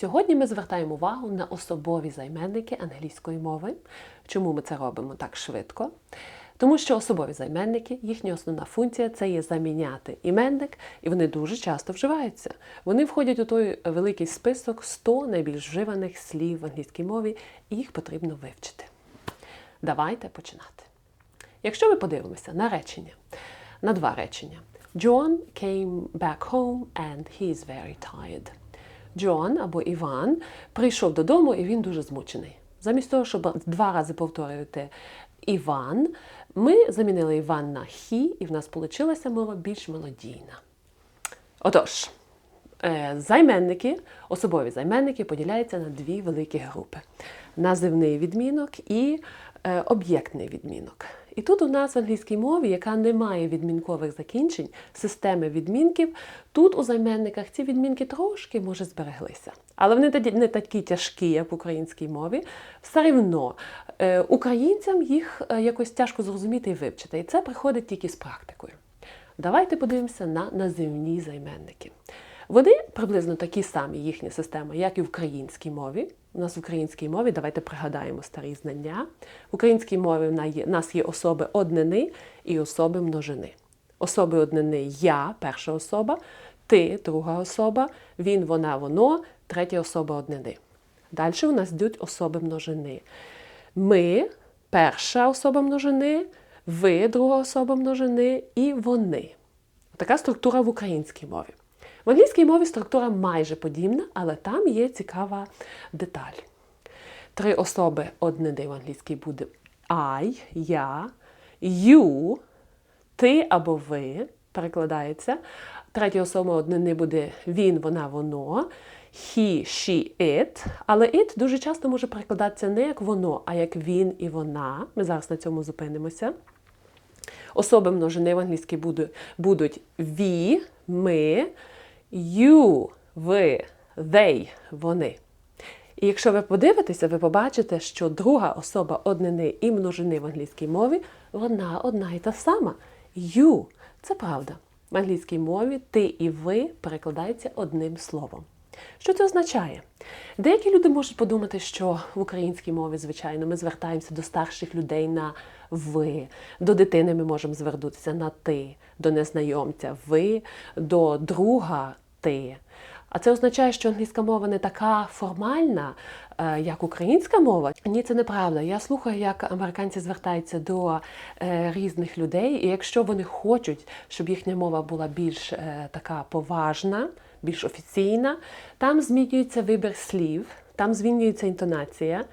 Сьогодні ми звертаємо увагу на особові займенники англійської мови. Чому ми це робимо так швидко? Тому що особові займенники, їхня основна функція це є заміняти іменник, і вони дуже часто вживаються. Вони входять у той великий список 100 найбільш вживаних слів в англійській мові, і їх потрібно вивчити. Давайте починати. Якщо ми подивимося на речення, на два речення. John came back home and he is very tired. Джон або Іван прийшов додому і він дуже змучений. Замість того, щоб два рази повторювати Іван, ми замінили Іван на хі, і в нас вийшла мова більш мелодійна. Отож, е, займенники, особові займенники поділяються на дві великі групи: називний відмінок і е, об'єктний відмінок. І тут у нас в англійській мові, яка не має відмінкових закінчень, системи відмінків, тут у займенниках ці відмінки трошки може збереглися. Але вони не такі тяжкі, як в українській мові. Все рівно е, українцям їх е, якось тяжко зрозуміти і вивчити. І це приходить тільки з практикою. Давайте подивимося на називні займенники. Вони приблизно такі самі їхня система, як і в українській мові. У нас в українській мові, давайте пригадаємо старі знання. В українській мові в нас є особи однини і особи множини. Особи однини я, перша особа, ти, друга особа, він, вона, воно, третя особа однини. Далі у нас йдуть особи множини. Ми, перша особа множини, ви, друга особа множини, і вони. Така структура в українській мові. В англійській мові структура майже подібна, але там є цікава деталь. Три особи однини в англійській буде I, я, you, ти або ви перекладається. Третя особа однини буде він, вона, воно, he, she, it. Але it дуже часто може перекладатися не як воно, а як він і вона. Ми зараз на цьому зупинимося. Особи множини в англійській будуть we, ми, you, ви, they, вони. І якщо ви подивитеся, ви побачите, що друга особа однини і множини в англійській мові, вона одна і та сама. You. Це правда. В англійській мові ти і ви перекладаються одним словом. Що це означає? Деякі люди можуть подумати, що в українській мові, звичайно, ми звертаємося до старших людей на ви, до дитини ми можемо звернутися на ти, до незнайомця ви, до друга ти. А це означає, що англійська мова не така формальна, е, як українська мова. Ні, це неправда. Я слухаю, як американці звертаються до е, різних людей, і якщо вони хочуть, щоб їхня мова була більш е, така поважна, більш офіційна, там змінюється вибір слів, там змінюється інтонація,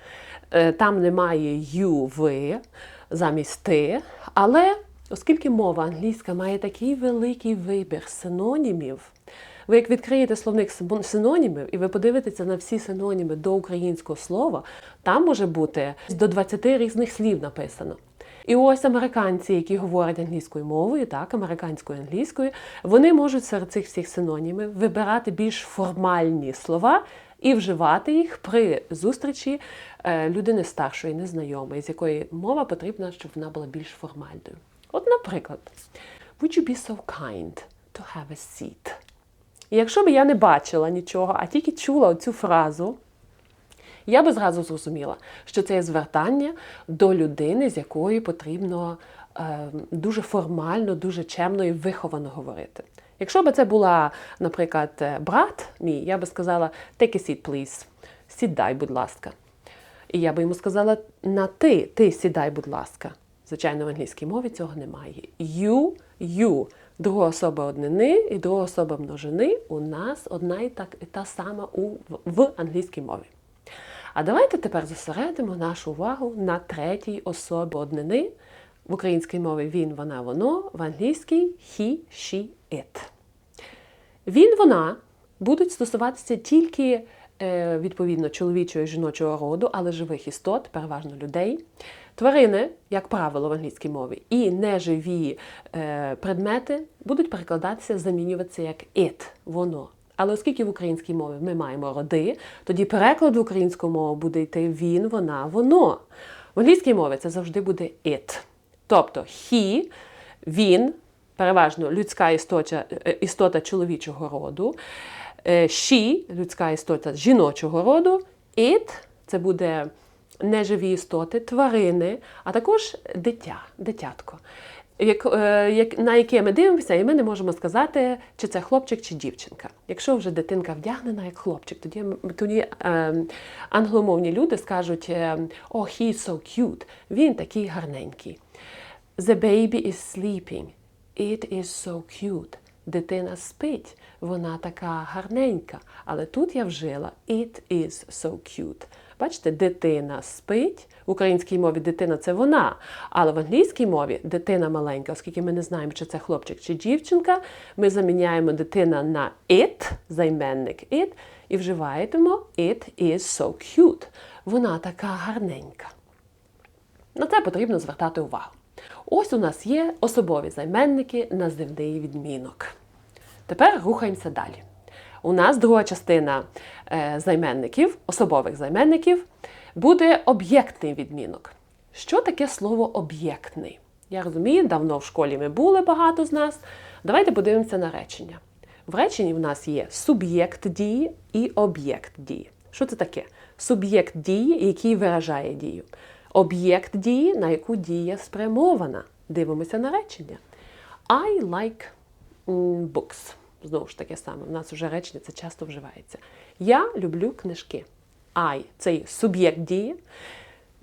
там немає «you», ви замість ти. Але оскільки мова англійська має такий великий вибір синонімів. Ви як відкриєте словник синонімів і ви подивитеся на всі синоніми до українського слова, там може бути до 20 різних слів написано. І ось американці, які говорять англійською мовою, так, американською англійською, вони можуть серед цих всіх синонімів вибирати більш формальні слова і вживати їх при зустрічі е, людини старшої, незнайомої, з якої мова потрібна, щоб вона була більш формальною. От, наприклад, Would you be so kind to have a seat? І якщо б я не бачила нічого, а тільки чула цю фразу, я би зразу зрозуміла, що це є звертання до людини, з якою потрібно е, дуже формально, дуже чемно і виховано говорити. Якщо б це була, наприклад, е, брат мій, я би сказала take a seat, please. Сідай, будь ласка. І я би йому сказала на ти, ти сідай, будь ласка. Звичайно, в англійській мові цього немає. You, you. Друга особа однини і друга особа множини у нас одна і так і та сама у, в англійській мові. А давайте тепер зосередимо нашу увагу на третій особі однини. В українській мові він, вона, воно, в англійській he, she, it. Він, вона будуть стосуватися тільки Е, відповідно чоловічого і жіночого роду, але живих істот, переважно людей. Тварини, як правило, в англійській мові, і неживі е, предмети будуть перекладатися, замінюватися як it, воно. Але оскільки в українській мові ми маємо роди, тоді переклад в українську мову буде йти він, вона, воно. В англійській мові це завжди буде it. Тобто he, він, переважно людська істота, е, істота чоловічого роду. Е, She людська істота жіночого роду. It це буде неживі істоти, тварини, а також дитя, дитятко. Е, на яке ми дивимося, і ми не можемо сказати, чи це хлопчик чи дівчинка. Якщо вже дитинка вдягнена як хлопчик, тоді, тоді е, англомовні люди скажуть: Oh, he's so cute, він такий гарненький. The baby is sleeping. It is so cute. Дитина спить, вона така гарненька. Але тут я вжила it is so cute. Бачите, дитина спить. В українській мові дитина це вона, але в англійській мові дитина маленька, оскільки ми не знаємо, чи це хлопчик чи дівчинка, ми заміняємо дитина на it, займенник it, і вживаємо it is so cute. Вона така гарненька. На це потрібно звертати увагу. Ось у нас є особові займенники називний відмінок. Тепер рухаємося далі. У нас друга частина е, займенників, особових займенників, буде об'єктний відмінок. Що таке слово об'єктний? Я розумію, давно в школі ми були багато з нас. Давайте подивимося на речення. В реченні в нас є суб'єкт дії і об'єкт дії. Що це таке? Суб'єкт дії, який виражає дію. Об'єкт дії, на яку дія спрямована. Дивимося на речення. I like books. Знову ж таке саме, у нас вже речення це часто вживається. Я люблю книжки. I це суб'єкт дії.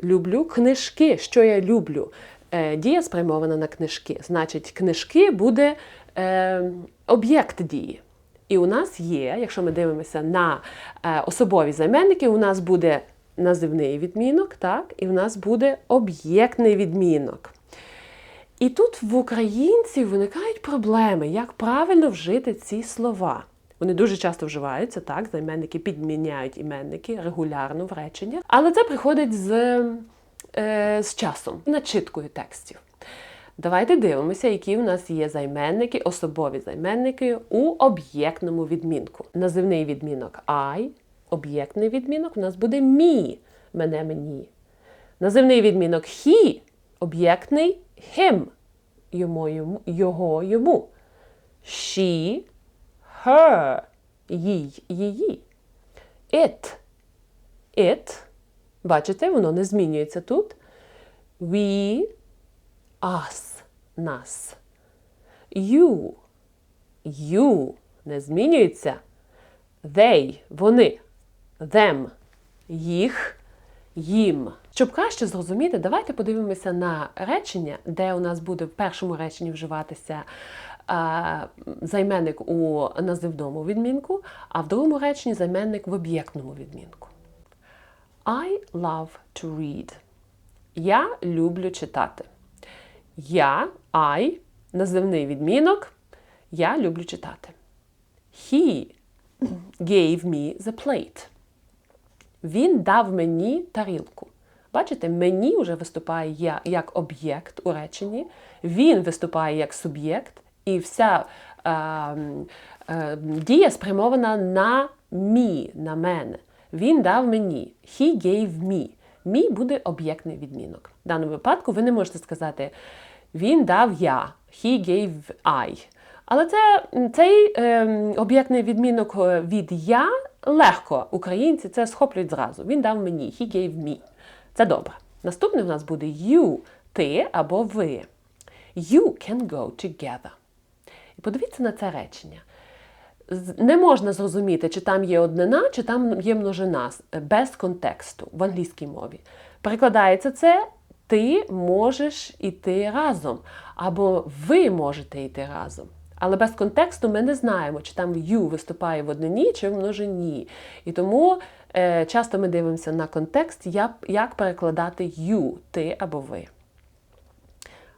Люблю книжки. Що я люблю? Е, Дія спрямована на книжки. Значить, книжки буде е, об'єкт дії. І у нас є, якщо ми дивимося на е, особові займенники, у нас буде називний відмінок, так, і у нас буде об'єктний відмінок. І тут в українців виникають проблеми, як правильно вжити ці слова. Вони дуже часто вживаються, так, займенники підміняють іменники регулярно в реченнях, але це приходить з, е, з часом, начиткою текстів. Давайте дивимося, які у нас є займенники, особові займенники у об'єктному відмінку. Називний відмінок I, об'єктний відмінок у нас буде me, мене мені. Називний відмінок he, об'єктний him, йому, йому, його йому. She, her, їй, її. It, it. Бачите, воно не змінюється тут. We, us, нас. You, you не змінюється. They, вони. Them, їх, їм. Щоб краще зрозуміти, давайте подивимося на речення, де у нас буде в першому реченні вживатися а, займенник у називному відмінку, а в другому реченні займенник в об'єктному відмінку. I love to read. Я люблю читати. Я, I, називний відмінок. Я люблю читати. He gave me the plate. Він дав мені тарілку. Бачите, мені вже виступає як об'єкт у реченні, він виступає як суб'єкт, і вся е, е, дія спрямована на мі, на мене. Він дав мені. He gave me. Мій буде об'єктний відмінок. В даному випадку ви не можете сказати він дав я. He gave I. Але це, цей е, об'єктний відмінок від я легко українці це схоплюють зразу. Він дав мені. He gave me. Це добре. Наступне в нас буде you, ти або ви. You can go together. І подивіться на це речення. Не можна зрозуміти, чи там є однина, чи там є множина без контексту в англійській мові. Перекладається це ти можеш іти разом, або ви можете йти разом. Але без контексту ми не знаємо, чи там you виступає в однині, чи в множині. І тому е, часто ми дивимося на контекст, як, перекладати you, ти або ви.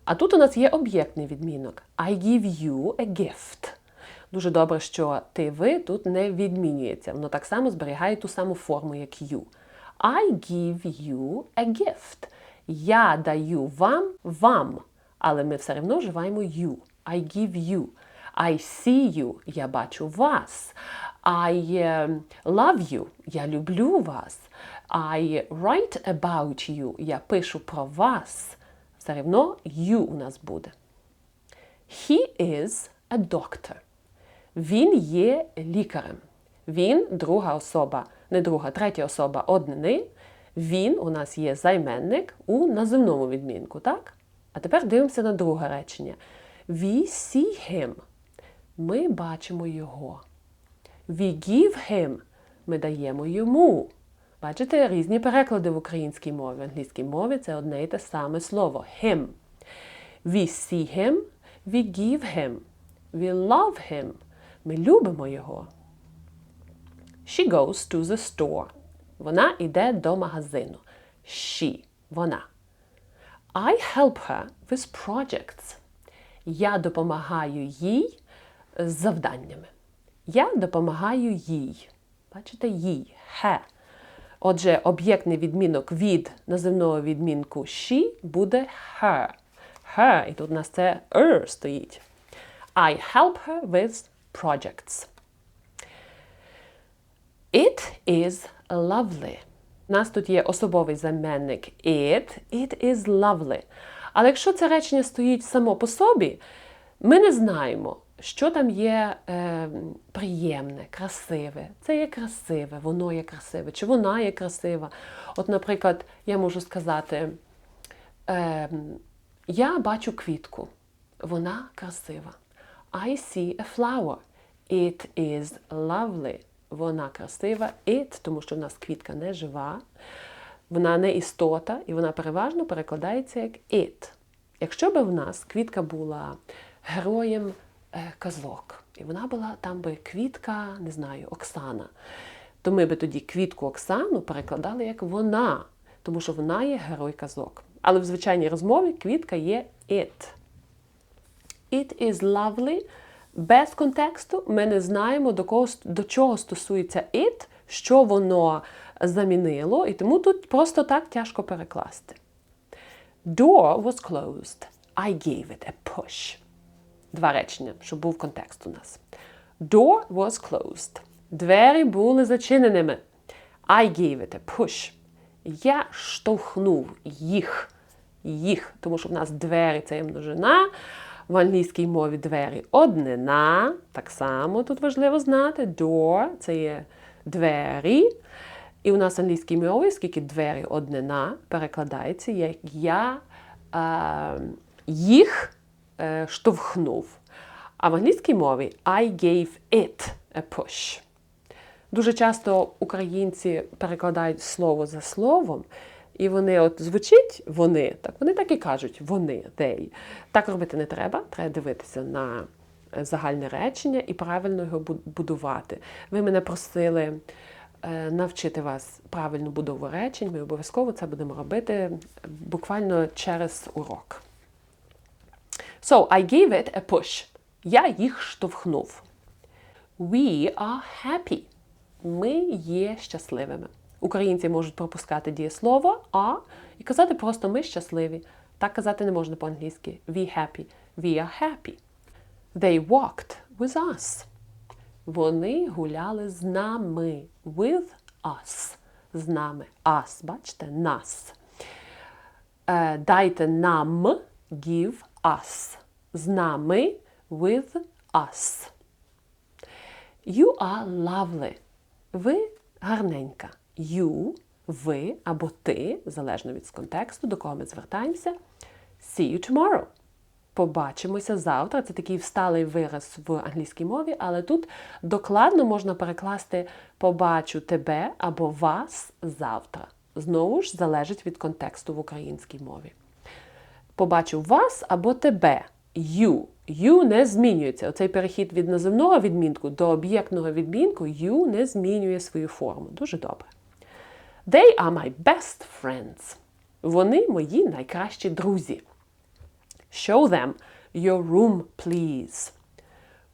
А тут у нас є об'єктний відмінок. I give you a gift. Дуже добре, що ти ви тут не відмінюється. Воно так само зберігає ту саму форму, як you. I give you a gift. Я даю вам вам. Але ми все одно вживаємо you. I give you. I see you. Я бачу вас. I love you. Я люблю вас. I write about you. Я пишу про вас. Все одно you у нас буде. He is a doctor. Він є лікарем. Він друга особа, не друга, третя особа однини. Він у нас є займенник у називному відмінку, так? А тепер дивимося на друге речення. We see him. Ми бачимо його. We give him. Ми даємо йому. Бачите, різні переклади в українській мові. В англійській мові це одне і те саме слово him. We see him, we give him, we love him. Ми любимо його. She goes to the store. Вона йде до магазину. She. Вона. I help her with projects. Я допомагаю їй з завданнями. Я допомагаю їй. Бачите, їй. He. Отже, об'єктний відмінок від називного відмінку she буде her. Her. І тут у нас це er стоїть. I help her with projects. It is lovely. У нас тут є особовий займенник it. It is lovely. Але якщо це речення стоїть само по собі, ми не знаємо, що там є е, приємне, красиве. Це є красиве, воно є красиве, чи вона є красива. От, наприклад, я можу сказати, е, я бачу квітку, вона красива. I see a flower. It is lovely. Вона красива. It, тому що в нас квітка не жива, вона не істота, і вона переважно перекладається як it. Якщо б в нас квітка була героєм казок, і вона була там би квітка, не знаю, Оксана, то ми би тоді квітку Оксану перекладали як вона, тому що вона є герой казок. Але в звичайній розмові квітка є it. It is lovely. Без контексту ми не знаємо, до, кого, до чого стосується it, що воно замінило, і тому тут просто так тяжко перекласти. Door was closed. I gave it a push. Два речення, щоб був контекст у нас. Door was closed. Двері були зачиненими. I gave it a push. Я штовхнув їх. Їх, тому що в нас двері це є множина. В англійській мові двері однина. Так само тут важливо знати. Door це є двері. І у нас в англійській мові, скільки двері однина, перекладається, як я е, їх штовхнув. А в англійській мові I gave it a push. Дуже часто українці перекладають слово за словом, і вони от звучить вони, так вони так і кажуть, вони, they. Так робити не треба, треба дивитися на загальне речення і правильно його будувати. Ви мене просили е, навчити вас правильну будову речень, ми обов'язково це будемо робити буквально через урок. So, I gave it a push. Я їх штовхнув. We are happy. Ми є щасливими. Українці можуть пропускати дієслово а і казати просто ми щасливі. Так казати не можна по-англійськи. We happy. We are happy. They walked with us. Вони гуляли з нами. With us. З нами. Us. Бачите? Нас. Е, дайте нам give us. З нами with us. You are lovely. Ви гарненька. You, ви або ти, залежно від контексту, до кого ми звертаємося. See you tomorrow. Побачимося завтра. Це такий всталий вираз в англійській мові, але тут докладно можна перекласти побачу тебе або вас завтра. Знову ж залежить від контексту в українській мові. Побачу вас або тебе. You. You не змінюється. Оцей перехід від називного відмінку до об'єктного відмінку you не змінює свою форму. Дуже добре. They are my best friends. Вони мої найкращі друзі. Show them your room, please.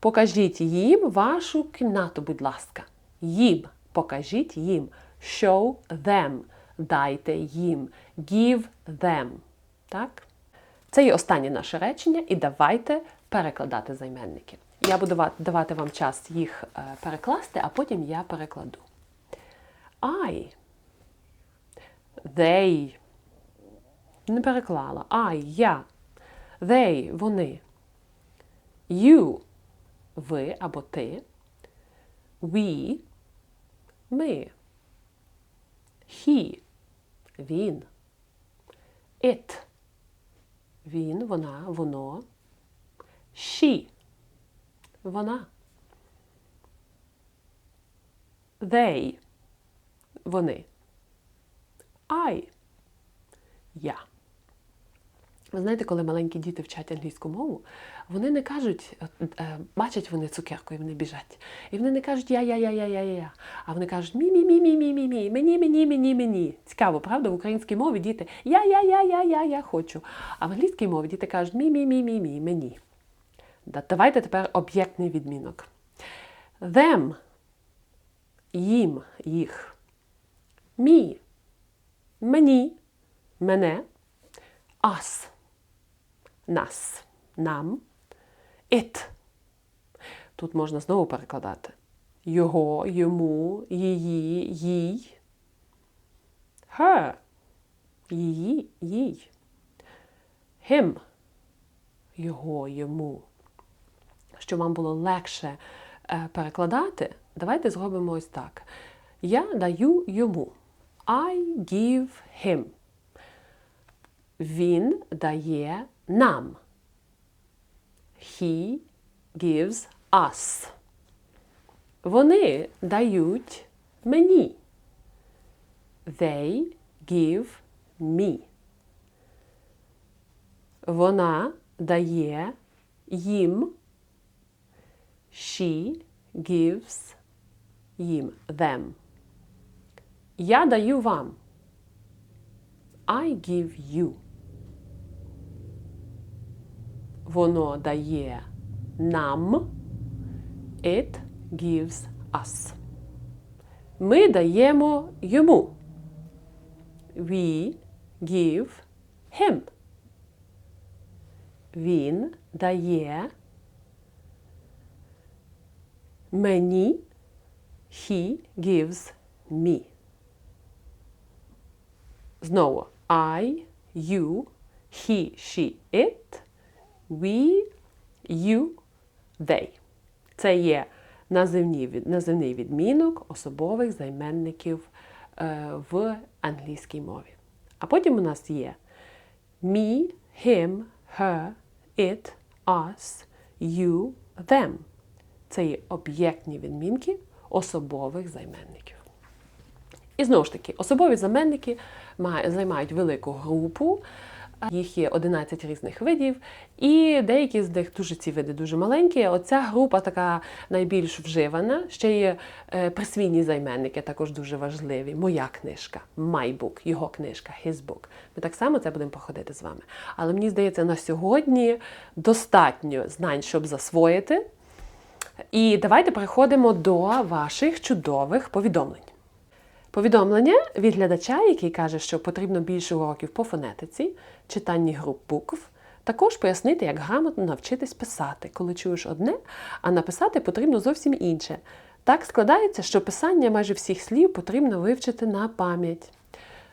Покажіть їм вашу кімнату, будь ласка. Їм. Покажіть їм. Show them. Дайте їм. Give them. Так? Це є останнє наше речення, і давайте перекладати займенники. Я буду давати вам час їх е, перекласти, а потім я перекладу. I. They. Не переклала. I, я. They, вони. You, ви або ти. We, Ми. He. Він. It. Він, вона, воно. She. Вона. They. Вони. I. Я. Ви знаєте, коли маленькі діти вчать англійську мову, вони не кажуть, е, е, бачать вони цукерку і вони біжать. І вони не кажуть я, я, я, я, я, я, я. А вони кажуть мі, мі, мі, мі, мі, мі, мі, мені, мені, мені, мені. Цікаво, правда? В українській мові діти я, я, я, я, я, я хочу. А в англійській мові діти кажуть мі, мі, мі, мі, мі, мені. Давайте тепер об'єктний відмінок. Them. Їм, їх. Me. Мені. Мене. Us. Нас. Нам. It. Тут можна знову перекладати. Його, йому, її, їй. Her. Її, їй. Him. Його, йому. Щоб вам було легше е, перекладати, давайте зробимо ось так. Я даю йому. I give him. Він дає нам. He gives us. Вони дають мені. They give me. Вона дає їм. She gives їм them. Я даю вам. I give you. Воно дає нам. It gives us. Ми даємо йому. We give him. Він дає мені. He gives me. Знову I, you, he, she, it, we, you, they. Це є називний відмінок особових займенників е, в англійській мові. А потім у нас є me, him, her, it, us, you, them. Це є об'єктні відмінки особових займенників. І знову ж таки, особові заменники займають велику групу. Їх є 11 різних видів, і деякі з них дуже ці види дуже маленькі. Оця група така найбільш вживана. Ще є е, присвійні займенники, також дуже важливі. Моя книжка, my book, його книжка, his book. Ми так само це будемо проходити з вами. Але мені здається, на сьогодні достатньо знань, щоб засвоїти. І давайте переходимо до ваших чудових повідомлень. Повідомлення від глядача, який каже, що потрібно більше уроків по фонетиці, читанні груп букв, також пояснити, як грамотно навчитись писати, коли чуєш одне, а написати потрібно зовсім інше. Так складається, що писання майже всіх слів потрібно вивчити на пам'ять.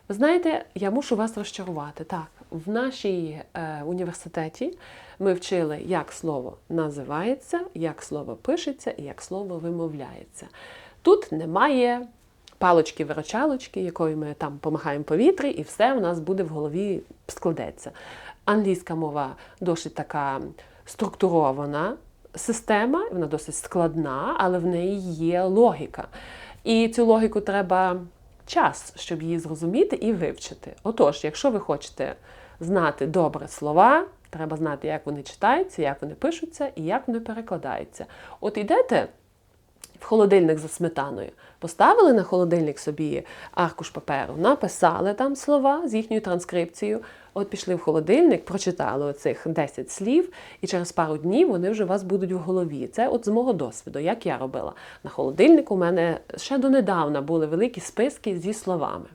Ви знаєте, я мушу вас розчарувати. Так, в нашій е, університеті ми вчили, як слово називається, як слово пишеться і як слово вимовляється. Тут немає палочки-вирочалочки, якою ми там помахаємо повітрі, і все у нас буде в голові складеться. Англійська мова досить така структурована система, вона досить складна, але в неї є логіка. І цю логіку треба час, щоб її зрозуміти і вивчити. Отож, якщо ви хочете знати добре слова, треба знати, як вони читаються, як вони пишуться і як вони перекладаються. От ідете в холодильник за сметаною. Поставили на холодильник собі аркуш паперу, написали там слова з їхньою транскрипцією. От пішли в холодильник, прочитали оцих 10 слів, і через пару днів вони вже у вас будуть в голові. Це от з мого досвіду, як я робила. На холодильнику у мене ще донедавна були великі списки зі словами.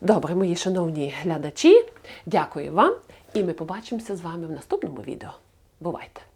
Добре, мої шановні глядачі, дякую вам, і ми побачимося з вами в наступному відео. Бувайте!